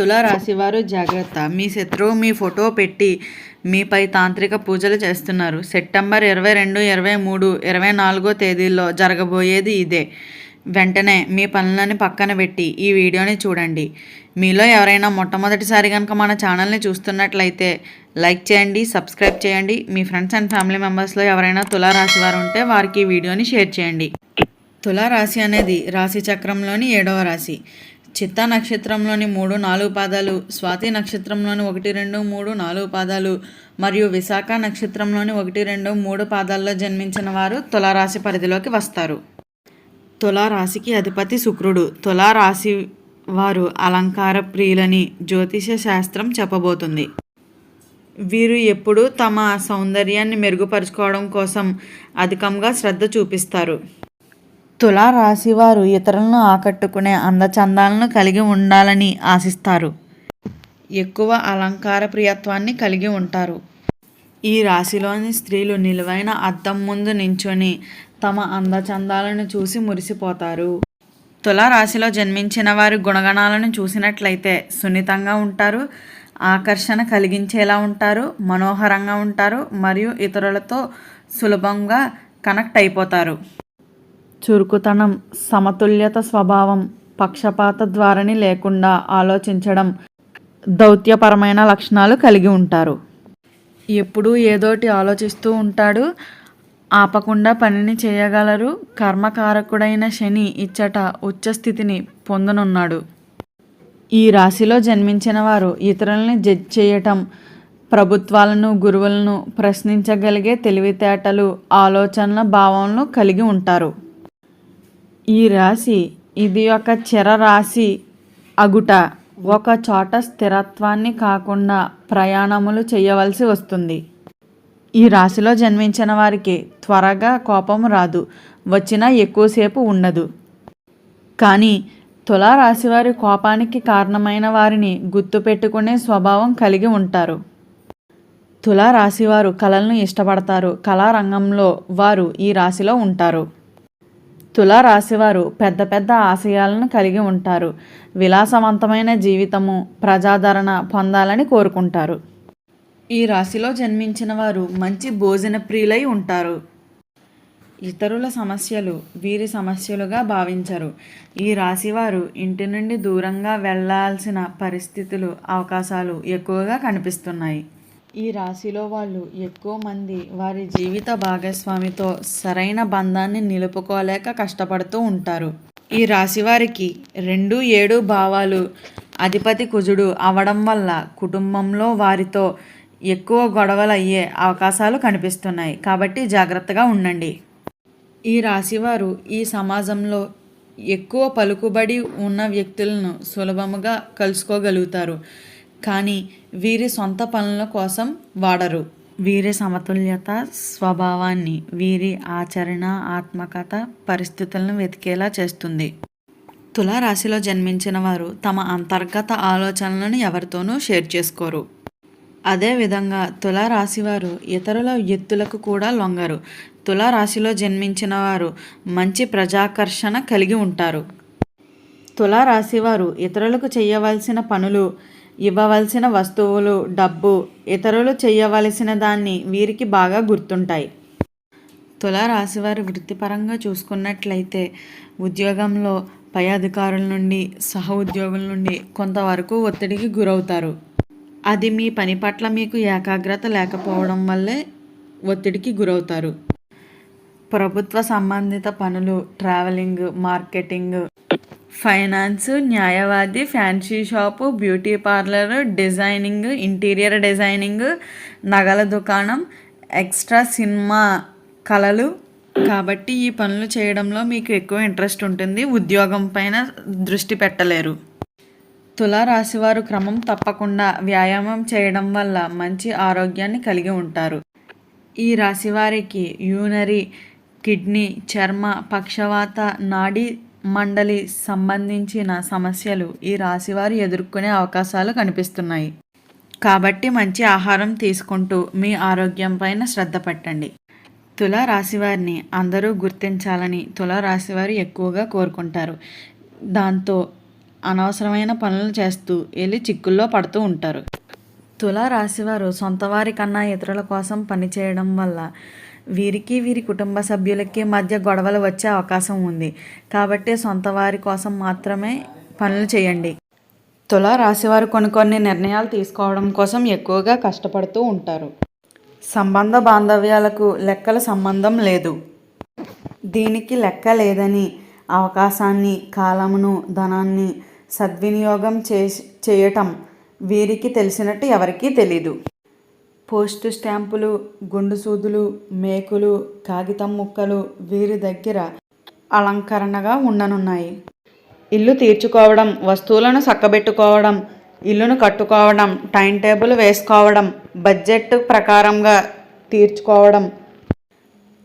తులారాశివారు జాగ్రత్త. మీ శత్రువు మీ ఫోటో పెట్టి మీపై తాంత్రిక పూజలు చేస్తున్నారు. సెప్టెంబర్ ఇరవై రెండు ఇరవై మూడు ఇరవై నాలుగో తేదీల్లో జరగబోయేది ఇదే. వెంటనే మీ పనులని పక్కన పెట్టి ఈ వీడియోని చూడండి. మీలో ఎవరైనా మొట్టమొదటిసారి కనుక మన ఛానల్ని చూస్తున్నట్లయితే లైక్ చేయండి సబ్స్క్రైబ్ చేయండి. మీ ఫ్రెండ్స్ అండ్ ఫ్యామిలీ మెంబర్స్లో ఎవరైనా తులారాశి వారు ఉంటే వారికి ఈ వీడియోని షేర్ చేయండి. తులారాశి అనేది రాశి చక్రంలోని ఏడవ రాశి. చిత్తా నక్షత్రంలోని మూడు నాలుగు పాదాలు స్వాతి నక్షత్రంలోని ఒకటి రెండు మూడు నాలుగు పాదాలు మరియు విశాఖ నక్షత్రంలోని ఒకటి రెండు మూడు పాదాల్లో జన్మించిన వారు తులారాశి పరిధిలోకి వస్తారు. తులారాశికి అధిపతి శుక్రుడు. తులారాశి వారు అలంకార ప్రియులని జ్యోతిష శాస్త్రం చెప్పబోతుంది. వీరు ఎప్పుడూ తమ సౌందర్యాన్ని మెరుగుపరుచుకోవడం కోసం అధికంగా శ్రద్ధ చూపిస్తారు. తులా రాశివారు ఇతరులను ఆకట్టుకునే అందచందాలను కలిగి ఉండాలని ఆశిస్తారు. ఎక్కువ అలంకార ప్రియత్వాన్ని కలిగి ఉంటారు. ఈ రాశిలోని స్త్రీలు నిలువైన అద్దం ముందు నించొని తమ అందచందాలను చూసి మురిసిపోతారు. తులా రాశిలో జన్మించిన వారి గుణగణాలను చూసినట్లయితే సున్నితంగా ఉంటారు ఆకర్షణ కలిగించేలా ఉంటారు మనోహరంగా ఉంటారు మరియు ఇతరులతో సులభంగా కనెక్ట్ అయిపోతారు. చురుకుతనం సమతుల్యత స్వభావం పక్షపాత ద్వారని లేకుండా ఆలోచించడం దౌత్యపరమైన లక్షణాలు కలిగి ఉంటారు. ఎప్పుడూ ఏదోటి ఆలోచిస్తూ ఉంటాడు. ఆపకుండా పనిని చేయగలరు. కర్మకారకుడైన శని ఇచ్చట ఉచ్చస్థితిని పొందనున్నాడు. ఈ రాశిలో జన్మించిన వారు ఇతరులని జడ్జ్ చేయటం ప్రభుత్వాలను గురువులను ప్రశ్నించగలిగే తెలివితేటలు ఆలోచనల భావనలు కలిగి ఉంటారు. ఈ రాశి ఇది ఒక చిరరాశి అగుట ఒక చోట స్థిరత్వాన్ని కాకుండా ప్రయాణములు చేయవలసి వస్తుంది. ఈ రాశిలో జన్మించిన వారికి త్వరగా కోపం రాదు వచ్చినా ఎక్కువసేపు ఉండదు. కానీ తులా రాశివారి కోపానికి కారణమైన వారిని గుర్తుపెట్టుకునే స్వభావం కలిగి ఉంటారు. తులా రాశివారు కళలను ఇష్టపడతారు కళారంగంలో వారు ఈ రాశిలో ఉంటారు. తులా రాశివారు పెద్ద పెద్ద ఆశయాలను కలిగి ఉంటారు. విలాసవంతమైన జీవితము ప్రజాదరణ పొందాలని కోరుకుంటారు. ఈ రాశిలో జన్మించిన వారు మంచి భోజన ప్రియులై ఉంటారు. ఇతరుల సమస్యలు వీరి సమస్యలుగా భావించరు. ఈ రాశివారు ఇంటి నుండి దూరంగా వెళ్ళాల్సిన పరిస్థితులు అవకాశాలు ఎక్కువగా కనిపిస్తున్నాయి. ఈ రాశిలో వాళ్ళు ఎక్కువ మంది వారి జీవిత భాగస్వామితో సరైన బంధాన్ని నిలుపుకోలేక కష్టపడుతూ ఉంటారు. ఈ రాశి వారికి రెండు ఏడు భావాలు అధిపతి కుజుడు అవడం వల్ల కుటుంబంలో వారితో ఎక్కువ గొడవలు అయ్యే అవకాశాలు కనిపిస్తున్నాయి. కాబట్టి జాగ్రత్తగా ఉండండి. ఈ రాశివారు ఈ సమాజంలో ఎక్కువ పలుకుబడి ఉన్న వ్యక్తులను సులభముగా కలుసుకోగలుగుతారు. కానీ వీరి సొంత పనుల కోసం వాడరు. వీరి సమతుల్యత స్వభావాన్ని వీరి ఆచరణ ఆత్మకత పరిస్థితులను వెతికేలా చేస్తుంది. తులారాశిలో జన్మించిన వారు తమ అంతర్గత ఆలోచనలను ఎవరితోనూ షేర్ చేసుకోరు. అదేవిధంగా తులారాశి వారు ఇతరుల ఎత్తులకు కూడా లొంగరు. తులారాశిలో జన్మించిన వారు మంచి ప్రజాకర్షణ కలిగి ఉంటారు. తులారాశి వారు ఇతరులకు చేయవలసిన పనులు ఇవ్వవలసిన వస్తువులు డబ్బు ఇతరులు చేయవలసిన దాన్ని వీరికి బాగా గుర్తుంటాయి. తులారాశివారి వృత్తిపరంగా చూసుకున్నట్లయితే ఉద్యోగంలో పై అధికారుల నుండి సహ ఉద్యోగుల నుండి కొంతవరకు ఒత్తిడికి గురవుతారు. అది మీ పని పట్ల మీకు ఏకాగ్రత లేకపోవడం వల్లే ఒత్తిడికి గురవుతారు. ప్రభుత్వ సంబంధిత పనులు ట్రావెలింగ్ మార్కెటింగ్ ఫైనాన్స్ న్యాయవాది fancy shop beauty parlour designing interior designing నగల దుకాణం ఎక్స్ట్రా సినిమా కళలు. కాబట్టి ఈ పనులు చేయడంలో మీకు ఎక్కువ ఇంట్రెస్ట్ ఉంటుంది. ఉద్యోగం పైన దృష్టి పెట్టలేరు. తులారాశివారు క్రమం తప్పకుండా వ్యాయామం చేయడం వల్ల మంచి ఆరోగ్యాన్ని కలిగి ఉంటారు. ఈ రాశివారికి యూనరీ కిడ్నీ చర్మ పక్షవాత నాడీ మండలి సంబంధించిన సమస్యలు ఈ రాశివారు ఎదుర్కొనే అవకాశాలు కనిపిస్తున్నాయి. కాబట్టి మంచి ఆహారం తీసుకుంటూ మీ ఆరోగ్యం పైన శ్రద్ధ పెట్టండి. తుల రాశివారిని అందరూ గుర్తించాలని తుల రాశివారు ఎక్కువగా కోరుకుంటారు. దాంతో అనవసరమైన పనులు చేస్తూ వెళ్ళి చిక్కుల్లో పడుతూ ఉంటారు. తులా రాశివారు సొంత వారి కన్నా ఇతరుల కోసం పనిచేయడం వల్ల వీరికి వీరి కుటుంబ సభ్యులకి మధ్య గొడవలు వచ్చే అవకాశం ఉంది. కాబట్టి సొంత వారి కోసం మాత్రమే పనులు చేయండి. తులా రాశివారు కొన్ని కొన్ని నిర్ణయాలు తీసుకోవడం కోసం ఎక్కువగా కష్టపడుతూ ఉంటారు. సంబంధ బాంధవ్యాలకు లెక్కల సంబంధం లేదు. దీనికి లెక్క లేదని అవకాశాన్ని కాలమును ధనాన్ని సద్వినియోగం చే చేయటం వీరికి తెలిసినట్టు ఎవరికీ తెలీదు. పోస్టు స్టాంపులు గుండు సూదులు మేకులు కాగితం ముక్కలు వీరి దగ్గర అలంకరణగా ఉండనున్నాయి. ఇల్లు తీర్చుకోవడం వస్తువులను చక్కబెట్టుకోవడం ఇల్లును కట్టుకోవడం టైం టేబుల్ వేసుకోవడం బడ్జెట్ ప్రకారంగా తీర్చుకోవడం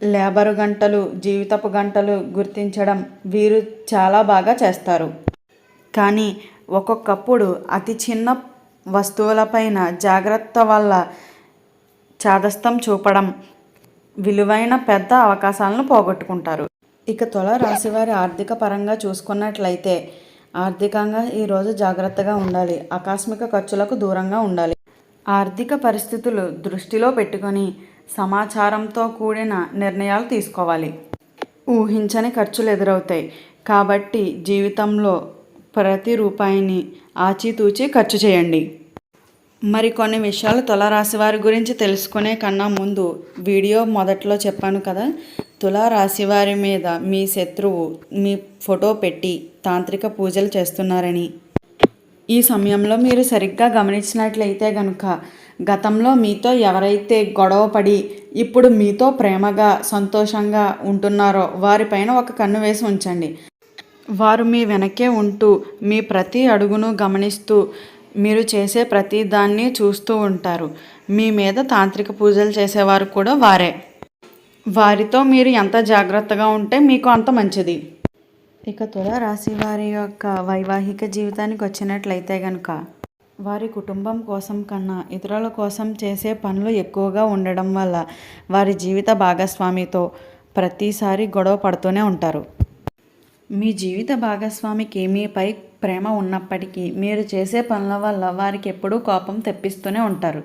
లేబరు గంటలు జీవితపు గంటలు గుర్తించడం వీరు చాలా బాగా చేస్తారు. కానీ ఒక్కొక్కప్పుడు అతి చిన్న వస్తువులపైన జాగ్రత్త వల్ల చాదస్తం చూపడం విలువైన పెద్ద అవకాశాలను పోగొట్టుకుంటారు. ఇక తుల రాశివారి ఆర్థిక పరంగా చూసుకున్నట్లయితే ఆర్థికంగా ఈరోజు జాగ్రత్తగా ఉండాలి. ఆకస్మిక ఖర్చులకు దూరంగా ఉండాలి. ఆర్థిక పరిస్థితులు దృష్టిలో పెట్టుకొని సమాచారంతో కూడిన నిర్ణయాలు తీసుకోవాలి. ఊహించని ఖర్చులు ఎదురవుతాయి. కాబట్టి జీవితంలో ప్రతి రూపాయిని ఆచితూచి ఖర్చు చేయండి. మరికొన్ని విషయాలు తులారాశి వారి గురించి తెలుసుకునే కన్నా ముందు వీడియో మొదట్లో చెప్పాను కదా. తులారాశి వారి మీద మీ శత్రువు మీ ఫోటో పెట్టి తాంత్రిక పూజలు చేస్తున్నారని. ఈ సమయంలో మీరు సరిగ్గా గమనించినట్లయితే గనుక గతంలో మీతో ఎవరైతే గొడవపడి ఇప్పుడు మీతో ప్రేమగా సంతోషంగా ఉంటున్నారో వారిపైన ఒక కన్ను వేసి ఉంచండి. వారు మీ వెనకే ఉంటూ మీ ప్రతి అడుగును గమనిస్తూ మీరు చేసే ప్రతి దాన్ని చూస్తూ ఉంటారు. మీ మీద తాంత్రిక పూజలు చేసేవారు కూడా వారే. వారితో మీరు ఎంత జాగ్రత్తగా ఉంటే మీకు అంత మంచిది. ఇక తుల రాశి వారి యొక్క వైవాహిక జీవితానికి వచ్చినట్లయితే కనుక వారి కుటుంబం కోసం కన్నా ఇతరుల కోసం చేసే పనులు ఎక్కువగా ఉండడం వల్ల వారి జీవిత భాగస్వామితో ప్రతిసారి గొడవ పడుతూనే ఉంటారు. మీ జీవిత భాగస్వామికి మీపై ప్రేమ ఉన్నప్పటికీ మీరు చేసే పనుల వల్ల వారికి ఎప్పుడూ కోపం తెప్పిస్తూనే ఉంటారు.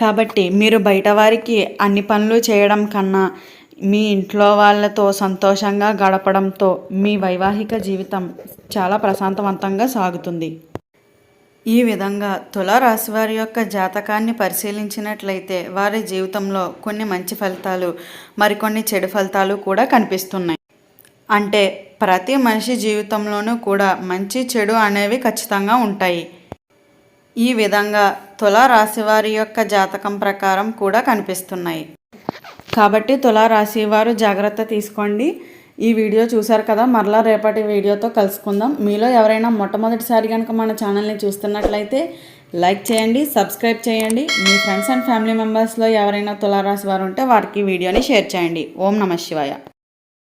కాబట్టి మీరు బయట వారికి అన్ని పనులు చేయడం కన్నా మీ ఇంట్లో వాళ్ళతో సంతోషంగా గడపడంతో మీ వైవాహిక జీవితం చాలా ప్రశాంతవంతంగా సాగుతుంది. ఈ విధంగా తులారాశి వారి యొక్క జాతకాన్ని పరిశీలించినట్లయితే వారి జీవితంలో కొన్ని మంచి ఫలితాలు మరికొన్ని చెడు ఫలితాలు కూడా కనిపిస్తున్నాయి. అంటే ప్రతి మనిషి జీవితంలోనూ కూడా మంచి చెడు అనేవి ఖచ్చితంగా ఉంటాయి. ఈ విధంగా తులా రాశి వారి యొక్క జాతకం ప్రకారం కూడా కనిపిస్తున్నాయి. కాబట్టి తులా రాశి వారు జాగ్రత్త తీసుకోండి. ఈ వీడియో చూసారు కదా? మరలా రేపటి వీడియోతో కలుసుకుందాం. మీలో ఎవరైనా మొట్టమొదటిసారి కనుక మన ఛానల్ని చూస్తున్నట్లయితే లైక్ చేయండి సబ్స్క్రైబ్ చేయండి. మీ ఫ్రెండ్స్ అండ్ ఫ్యామిలీ మెంబర్స్లో ఎవరైనా తులారాశి వారు ఉంటే వారికి వీడియోని షేర్ చేయండి. ఓం నమ శివాయ.